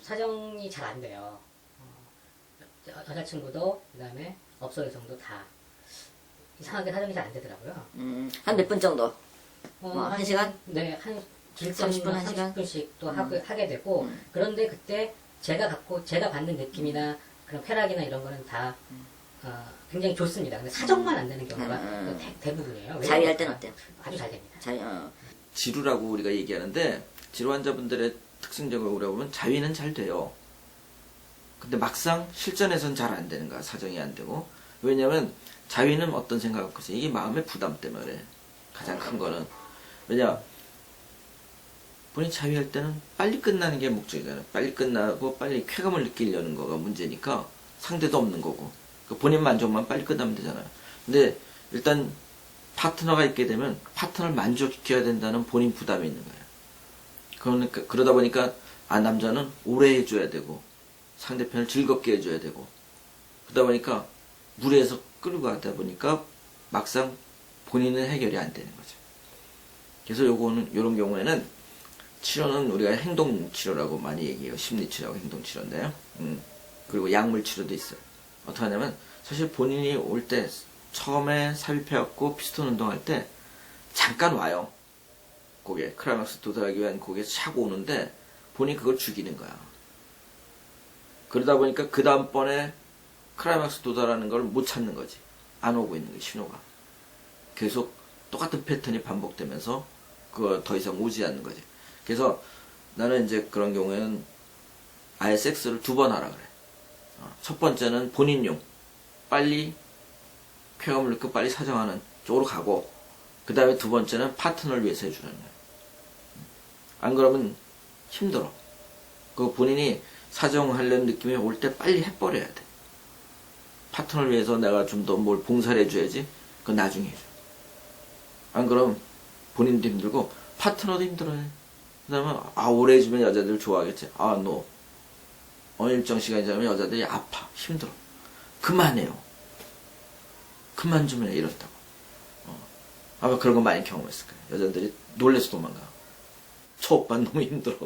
사정이 잘 안 돼요. 어, 여- 여자친구도 그다음에 업소 여성도 다 이상하게 사정이 잘 안 되더라고요. 음, 한 몇 분 정도? 어, 뭐, 한 시간? 네, 한 30분, 한 시간? 30분씩 또 하게, 하게 되고 음. 그런데 그때 제가 갖고 제가 받는 느낌이나 그런 쾌락이나 이런 거는 다 어, 굉장히 좋습니다. 근데 사정만 안 되는 경우가 음. 대, 대부분이에요. 왜 자위할 그럴까? 땐 어때요? 아주 잘 됩니다. 자, 어, 지루라고 우리가 얘기하는데 지루 환자분들의 특징적으로 우리가 보면 자위는 잘 돼요. 근데 막상 실전에서는 잘안 되는 거야. 사정이 안 되고. 왜냐면 자위는 어떤 생각을 있어요. 이게 마음의 부담 때문에. 가장 큰 거는. 왜냐 본인이 자위할 때는 빨리 끝나는 게 목적이잖아요. 빨리 끝나고 빨리 쾌감을 느끼려는 거가 문제니까 상대도 없는 거고. 그 본인 만족만 빨리 끝나면 되잖아요. 근데 일단 파트너가 있게 되면 파트너를 만족시켜야 된다는 본인 부담이 있는 거예요. 그러니까 그러다 보니까 아 남자는 오래 해줘야 되고 상대편을 즐겁게 해줘야 되고 그러다 보니까 무리해서 끌고 가다 보니까 막상 본인은 해결이 안 되는 거죠. 그래서 요거는 이런 경우에는 치료는 우리가 행동 치료라고 많이 얘기해요. 심리 치료하고 행동 치료인데요. 음, 그리고 약물 치료도 있어요. 어떻게 하냐면 사실 본인이 올 때 처음에 삽입해갖고 피스톤 운동할 때 잠깐 와요. 고개 크라이막스 도달하기 위한 고개 차고 오는데 본인이 그걸 죽이는 거야. 그러다 보니까 그 다음번에 크라이막스 도달하는 걸 못 찾는 거지. 안 오고 있는 거야, 신호가. 계속 똑같은 패턴이 반복되면서 그거 더 이상 오지 않는 거지. 그래서 나는 이제 그런 경우에는 아예 섹스를 두 번 하라 그래. 어, 첫 번째는 본인용. 빨리 쾌감을 느끼고 빨리 사정하는 쪽으로 가고, 그 다음에 두 번째는 파트너를 위해서 해주는 거야. 안 그러면 힘들어. 그 본인이 사정하려는 느낌이 올 때 빨리 해버려야 돼. 파트너를 위해서 내가 좀 더 뭘 봉사를 해줘야지. 그건 나중에 해줘. 안 그럼 본인도 힘들고 파트너도 힘들어해. 그 다음에 아 오래 해주면 여자들 좋아하겠지. 아 너. 어느 일정 시간이 지나면 여자들이 아파. 힘들어. 그만해요. 그만 좀 해. 이렇다고. 어. 아마 그런 거 많이 경험했을 거야. 여자들이 놀래서 도망가. 저 오빠 너무 힘들어.